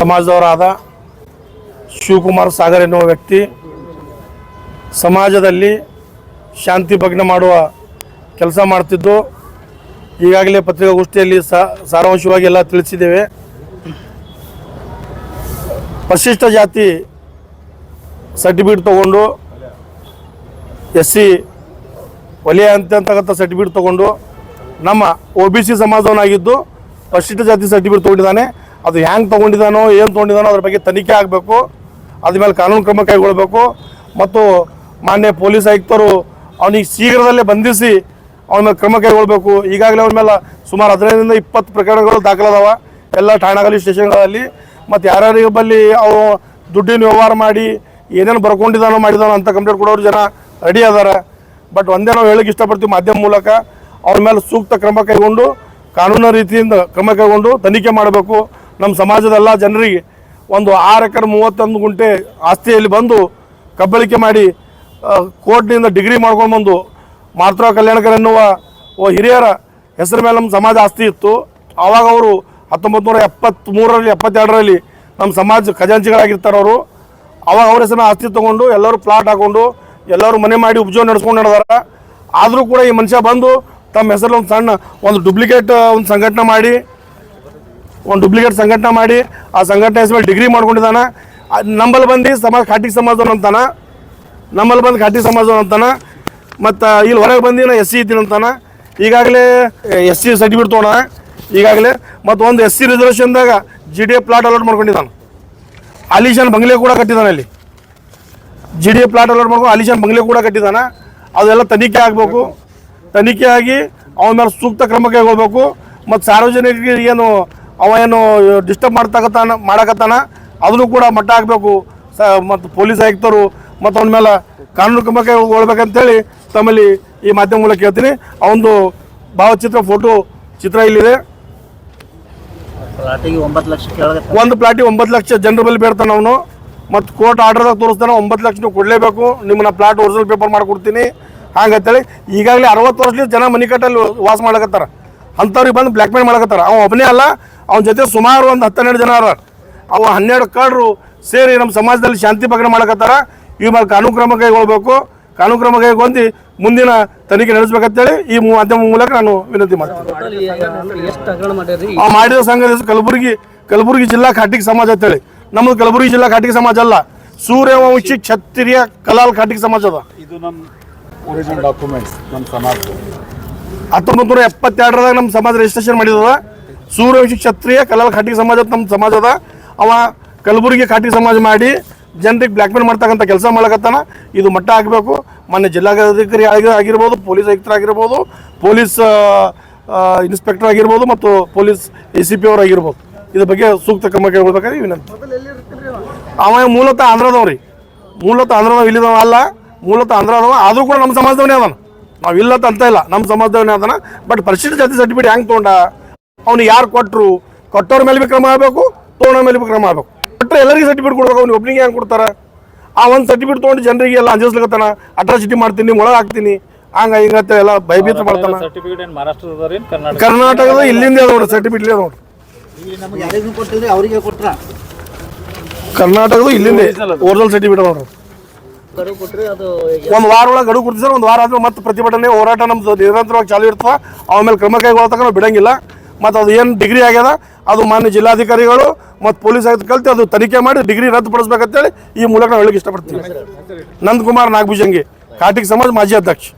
ಸಮಾಜದವರಾದ ಶಿವಕುಮಾರ್ ಸಾಗರ್ ಎನ್ನುವ ವ್ಯಕ್ತಿ ಸಮಾಜದಲ್ಲಿ ಶಾಂತಿ ಭಗ್ನ ಮಾಡುವ ಕೆಲಸ ಮಾಡ್ತಿದ್ದು. ಈಗಾಗಲೇ ಪತ್ರಿಕಾಗೋಷ್ಠಿಯಲ್ಲಿ ಸಾರಾಂಶವಾಗಿ ಎಲ್ಲ ತಿಳಿಸಿದ್ದೇವೆ. ಪರಿಶಿಷ್ಟ ಜಾತಿ ಸರ್ಟಿಫಿಕೇಟ್ ತಗೊಂಡು ಎಸ್ ಸಿ ವಲಯ ಅಂತಕ್ಕಂಥ ಸರ್ಟಿಫಿಕೇಟ್ ತಗೊಂಡು ನಮ್ಮ ಒ ಬಿ ಸಿ ಸಮಾಜವನ್ನಾಗಿದ್ದು ಪರಿಶಿಷ್ಟ ಜಾತಿ ಸರ್ಟಿಫಿಕೇಟ್ ತೊಗೊಂಡಿದ್ದಾನೆ. ಅದು ಹ್ಯಾಂಗೆ ತೊಗೊಂಡಿದ್ದಾನೋ ಏನು ತೊಗೊಂಡಿದ್ದಾನೋ ಅದ್ರ ಬಗ್ಗೆ ತನಿಖೆ ಆಗಬೇಕು. ಅದ್ರ ಮೇಲೆ ಕಾನೂನು ಕ್ರಮ ಕೈಗೊಳ್ಳಬೇಕು ಮತ್ತು ಮಾನ್ಯ ಪೊಲೀಸ್ ಆಯುಕ್ತರು ಅವನಿಗೆ ಶೀಘ್ರದಲ್ಲೇ ಬಂಧಿಸಿ ಅವನ ಮೇಲೆ ಕ್ರಮ ಕೈಗೊಳ್ಳಬೇಕು ಈಗಾಗಲೇ ಅವನ ಮೇಲೆ ಸುಮಾರು ಹದಿನೈದರಿಂದ ಇಪ್ಪತ್ತು ಪ್ರಕರಣಗಳು ದಾಖಲಾದವ. ಎಲ್ಲ ಠಾಣಾಗಲಿ, ಸ್ಟೇಷನ್ಗಳಲ್ಲಿ. ಮತ್ತು ಯಾರ್ಯಾರಿಗೆ ಬಲ್ಲಿ ಅವು ದುಡ್ಡಿನ ವ್ಯವಹಾರ ಮಾಡಿ, ಏನೇನು ಬರ್ಕೊಂಡಿದ್ದಾನೋ ಮಾಡಿದಾನೋ ಅಂತ ಕಂಪ್ಲೇಂಟ್ ಕೊಡೋರು ಜನ ರೆಡಿ ಅದಾರ. ಬಟ್ ಒಂದೇ ನಾವು ಹೇಳಕ್ಕೆ ಇಷ್ಟಪಡ್ತೀವಿ ಮಾಧ್ಯಮ ಮೂಲಕ ಅವ್ರ ಮೇಲೆ ಸೂಕ್ತ ಕ್ರಮ ಕೈಗೊಂಡು ಕಾನೂನು ರೀತಿಯಿಂದ ಕ್ರಮ ಕೈಗೊಂಡು ತನಿಖೆ ಮಾಡಬೇಕು. ನಮ್ಮ ಸಮಾಜದ ಎಲ್ಲ ಜನರಿಗೆ ಒಂದು ಆರು ಎಕರೆ ಮೂವತ್ತೊಂದು ಗುಂಟೆ ಆಸ್ತಿಯಲ್ಲಿ ಬಂದು ಕಬ್ಬಳಿಕೆ ಮಾಡಿ ಕೋರ್ಟ್ನಿಂದ ಡಿಗ್ರಿ ಮಾಡ್ಕೊಂಡು ಬಂದು ಮಾತೃ ಕಲ್ಯಾಣಕರ್ ಎನ್ನುವ ಹಿರಿಯರ ಹೆಸರು ಮೇಲೆ ನಮ್ಮ ಸಮಾಜ ಆಸ್ತಿ ಇತ್ತು. ಆವಾಗ ಅವರು ಹತ್ತೊಂಬತ್ತು ನೂರ ಎಪ್ಪತ್ತ್ಮೂರರಲ್ಲಿ ಎಪ್ಪತ್ತೆರಡರಲ್ಲಿ ನಮ್ಮ ಸಮಾಜ ಖಜಾಂಚಿಗಳಾಗಿರ್ತಾರೆ ಅವರು. ಅವಾಗ ಅವ್ರ ಹೆಸರಿನ ಆಸ್ತಿ ತೊಗೊಂಡು ಎಲ್ಲರೂ ಪ್ಲಾಟ್ ಹಾಕೊಂಡು ಎಲ್ಲರೂ ಮನೆ ಮಾಡಿ ಉಪಜೀವನ ನಡೆಸ್ಕೊಂಡು ನಡೆದಾರ. ಆದರೂ ಕೂಡ ಈ ಮನುಷ್ಯ ಬಂದು ತಮ್ಮ ಹೆಸರಲ್ಲಿ ಒಂದು ಸಣ್ಣ, ಒಂದು ಡೂಪ್ಲಿಕೇಟ್ ಒಂದು ಸಂಘಟನೆ ಮಾಡಿ ಒಂದು ಡೂಪ್ಲಿಕೇಟ್ ಸಂಘಟನೆ ಮಾಡಿ, ಆ ಸಂಘಟನೆ ಹೆಸರು ಡಿಗ್ರಿ ಮಾಡ್ಕೊಂಡಿದ್ದಾನೆ. ನಂಬಲ್ಲಿ ಬಂದು ಸಮಾಜ ಖಾಟಿ ಸಮಾಜದವನು ಅಂತಾನ. ನಮ್ಮಲ್ಲಿ ಬಂದು ಖಾಟಿ ಸಮಾಜ ಅಂತಾನ. ಮತ್ತು ಇಲ್ಲಿ ಹೊರಗೆ ಬಂದು ನಾ ಎಸ್ ಸಿ ಇದ್ದೀನಿ ಅಂತಾನ. ಈಗಾಗಲೇ ಎಸ್ ಸಿ ಸರ್ಟಿಫಿಕೇಟ್ ತೊಗೊಂಡ ಈಗಾಗಲೇ ಮತ್ತು ಒಂದು S C ರಿಸರ್ವೇಷನ್ದಾಗ G D A plot allot ಮಾಡ್ಕೊಂಡಿದ್ದಾನೆ. ಅಲಿಶಾನ್ ಬಂಗ್ಲೆ ಕೂಡ ಕಟ್ಟಿದ್ದಾನೆ ಅಲ್ಲಿ G D A plot allot ಮಾಡ್ಕೊಂಡು ಅಲಿಶಾನ್ ಬಂಗ್ಲೆ ಕೂಡ ಕಟ್ಟಿದ್ದಾನೆ ಅದೆಲ್ಲ ತನಿಖೆ ಆಗಬೇಕು. ತನಿಖೆ ಆಗಿ ಅವನ ಮೇಲೆ ಸೂಕ್ತ ಕ್ರಮ ಕೈಗೊಳ್ಬೇಕು. ಮತ್ತು ಸಾರ್ವಜನಿಕರಿಗೆ ಏನು ಅವ ಏನು ಡಿಸ್ಟರ್ಬ್ ಮಾಡ್ತಕತ್ತಾನ ಮಾಡಕತ್ತಾನ ಅದನ್ನು ಕೂಡ ಮಟ್ಟ ಹಾಕಬೇಕು. ಸ ಮತ್ತು ಪೊಲೀಸ್ ಆಯುಕ್ತರು ಮತ್ತು ಅವನ ಮೇಲೆ ಕಾನೂನು ಕ್ರಮಕ್ಕೆ ಒಳ್ಬೇಕಂತೇಳಿ ತಮ್ಮಲ್ಲಿ ಈ ಮಾಧ್ಯಮ ಮೂಲಕ ಹೇಳ್ತೀನಿ. ಅವನದು ಭಾವಚಿತ್ರ ಫೋಟೋ ಚಿತ್ರ ಇಲ್ಲಿದೆ. ಒಂದು ಪ್ಲಾಟಿಗೆ ಒಂಬತ್ತು ಲಕ್ಷ ಜನರ ಬಳಿ ಬೇಡ್ತಾನೆ ಅವನು. ಮತ್ತು ಕೋರ್ಟ್ ಆರ್ಡರ್ದಾಗ ತೋರಿಸ್ತಾನೆ ಒಂಬತ್ತು ಲಕ್ಷ ನೀವು ಕೊಡಲೇಬೇಕು. ನಿಮ್ಮನ್ನ ಪ್ಲಾಟ್ ಒರಿಜಿನಲ್ ಪೇಪರ್ ಮಾಡಿಕೊಡ್ತೀನಿ. ಹಾಗಂತೇಳಿ ಈಗಾಗಲೇ ಅರವತ್ತು ವರ್ಷದಿಂದ ಜನ ಮನೆ ಕಟ್ಟಲ್ಲಿ ವಾಸ ಮಾಡಕತ್ತಾರ ಅಂಥವ್ರಿಗೆ ಬಂದು ಬ್ಲ್ಯಾಕ್ ಮೇಲ್ ಮಾಡಕತ್ತಾರ. ಅವ ಒಬ್ಬನೇ ಅಲ್ಲ, ಅವನ ಜೊತೆ ಸುಮಾರು ಒಂದು ಹತ್ತೆರಡು ಜನ ಅರ ಅವ ಹನ್ನೆರಡು ಕಳ್ಳರು ಸೇರಿ ನಮ್ಮ ಸಮಾಜದಲ್ಲಿ ಶಾಂತಿ ಭಗ್ನ ಮಾಡಕತ್ತಾರ. ಈ ಮೇಲೆ ಕಾನೂನು ಕ್ರಮ ಕೈಗೊಳ್ಬೇಕು. ಕಾನೂನು ಕ್ರಮ ಕೈಗೊಂಡು ಮುಂದಿನ ತನಿಖೆ ನಡೆಸಬೇಕಂತೇಳಿ ಈ ಮಾಧ್ಯಮ ಮೂಲಕ ನಾನು ವಿನಂತಿ ಮಾಡ್ತೀನಿ. ಆ ಮಾಡಿದ ಸಂಘದ ಕಲಬುರಗಿ ಕಲಬುರಗಿ ಜಿಲ್ಲಾ ಖಾಟಿಕ್ ಸಮಾಜ ಅಂತೇಳಿ. ನಮ್ಮದು ಕಲಬುರಗಿ ಜಿಲ್ಲಾ ಖಾಟಿಕ್ ಸಮಾಜ ಅಲ್ಲ. ಸೂರ್ಯವಂಶಿ ಕ್ಷತ್ರಿಯ ಕಲಾಲ್ ಖಾಟಿಕ್ ಸಮಾಜ ಅದ. ಇದು ನಮ್ಮ ಒರಿಜಿನಲ್ ಡಾಕ್ಯುಮೆಂಟ್ಸ್ ನಮ್ಮ ಸಮಾಜ ಹತ್ತೊಂಬತ್ತು ನೂರ ಎಪ್ಪತ್ತೆರಡರಾಗ ನಮ್ಮ ಸಮಾಜ ರಿಜಿಸ್ಟ್ರೇಷನ್ ಮಾಡಿದದ. ಸೂರ್ಯವಂಶಿ ಕ್ಷತ್ರಿಯ ಕಲಾಲ್ ಖಾಟಿ ಸಮಾಜ ನಮ್ಮ ಸಮಾಜ ಅದ. ಅವ ಕಲಬುರಗಿ ಖಾಟಿ ಸಮಾಜ ಮಾಡಿ ಜನರಿಗೆ ಬ್ಲ್ಯಾಕ್ ಮೇಲ್ ಮಾಡ್ತಕ್ಕಂಥ ಕೆಲಸ ಮಾಡಕತ್ತಾನ ಇದು ಮಟ್ಟ ಆಗಬೇಕು. ಮೊನ್ನೆ ಜಿಲ್ಲಾಧಿಕಾರಿ ಆಗಿ- ಆಗಿರ್ಬೋದು, ಪೊಲೀಸ್ ಆಯುಕ್ತರಾಗಿರ್ಬೋದು, ಪೊಲೀಸ್ ಇನ್ಸ್ಪೆಕ್ಟರ್ ಆಗಿರ್ಬೋದು ಮತ್ತು ಪೊಲೀಸ್ ಎ ಸಿ ಪಿ ಅವರು ಆಗಿರ್ಬೋದು. ಇದ್ರ ಬಗ್ಗೆ ಸೂಕ್ತ ಕ್ರಮ ಕೈಗೊಳ್ಬೇಕಾದ್ರೆ ವಿನಂತಿ. ಅವ ಮೂಲತಃ ಆಂಧ್ರದವ್ರಿ. ಮೂಲತಃ ಆಂಧ್ರದವ ಇಲ್ಲಿದವ ಅಲ್ಲ. ಮೂಲತಃ ಆಂಧ್ರದವ, ಆದರೂ ಕೂಡ ನಮ್ಮ ಸಮಾಜದವನೇ ಅದಾನ. ನಾವು ಇಲ್ಲ ಅಂತ ಇಲ್ಲ. ನಮ್ಮ ಸಮಾಜದವನೇ ಅದನ್ನ. ಬಟ್ ಪರಿಶಿಷ್ಟ ಜಾತಿ ಸರ್ಟಿಫಿಕೇಟ್ ಹೆಂಗೆ ತೊಗೊಂಡ? ಅವ್ನು ಯಾರು ಕೊಟ್ಟರು ಕೊಟ್ಟವ್ರ ಮೇಲೆ ಭೀ ಕ್ರಮ ಆಗಬೇಕು ತೊಗೊಂಡ ಮೇಲೆ ಭೀ ಕ್ರಮ ಆಗಬೇಕು. ಕೊಟ್ಟರೆ ಎಲ್ಲರಿಗೂ ಸರ್ಟಿಫಿಕೇಟ್ ಕೊಡ್ಬೇಕು. ಅವ್ನಿಗೆ ಒಬ್ಬನಿಗೆ ಹೆಂಗೆ ಕೊಡ್ತಾರೆ? ಆ ಒಂದು ಸರ್ಟಿಫಿಕೇಟ್ ತೊಗೊಂಡು ಜನರಿಗೆ ಎಲ್ಲ ಅಂಜಿಸ್ಲಿಕತ್ತಾನ. ಅಟ್ರಾಸಿಟಿ ಮಾಡ್ತೀನಿ ಒಳಗೆ ಹಾಕ್ತೀನಿ. ಹಂಗ ಹಿಂಗತ್ತೆ ಎಲ್ಲ ಭಯಭೀತ ಮಾಡ್ತಾನ. ಸರ್ಟಿಫಿಕೇಟ್ ಏನು ಮಹಾರಾಷ್ಟ್ರದವ್ರಿ ಕರ್ನಾಟಕ ಕರ್ನಾಟಕದ ಇಲ್ಲಿಂದ ನೋಡ್ರಿ ಸರ್ಟಿಫಿಕೇಟ್ ಇದೆ ನೋಡ್ರಿ ನಮ್ಗೆ ಯಾರಿಗೂ ಕೊಟ್ಟಿದ್ರಿ ಅವರಿಗೆ ಕೊಟ್ರ? ಕರ್ನಾಟಕದ ಇಲ್ಲಿಂದ ಒರಿಜಿನಲ್ ಸರ್ಟಿಫಿಕೇಟ್ ನೋಡ್ರಿ. ಅದು ಒಂದು ವಾರ ಒಳಗೆ ಗಡುವು ಕೊಡ್ತಿದ್ದಾರೆ ಒಂದು ವಾರ ಆದ್ಮೇಲೆ ಮತ್ತೆ ಪ್ರತಿಭಟನೆ ಹೋರಾಟ ನಮ್ದು ನಿರಂತರವಾಗಿ ಚಾಲು ಇರ್ತವೆ ಆಮೇಲೆ ಮೇಲೆ ಕ್ರಮ ಕೈಗೊಳ್ಳತಕ್ಕ ನಾವು ಬಿಡಂಗಿಲ್ಲ. ಮತ್ತು ಅದು ಏನು ಡಿಗ್ರಿ ಆಗ್ಯದ ಅದು ಮಾನ್ಯ ಜಿಲ್ಲಾಧಿಕಾರಿಗಳು ಮತ್ತು ಪೊಲೀಸ್ ಆಯುಕ್ತ ಕಲ್ತು ಅದು ತನಿಖೆ ಮಾಡಿ ಡಿಗ್ರಿ ರದ್ದುಪಡಿಸ್ಬೇಕಂತೇಳಿ ಈ ಮೂಲಕ ನಾವು ಹೇಳಕ್ಕೆ ಇಷ್ಟಪಡ್ತೀನಿ ನಂದಕುಮಾರ್ ನಾಗಭೂಜಂಗಿ ಕಾಟಿಕ್ ಸಮಾಜ್ ಮಾಜಿ ಅಧ್ಯಕ್ಷ.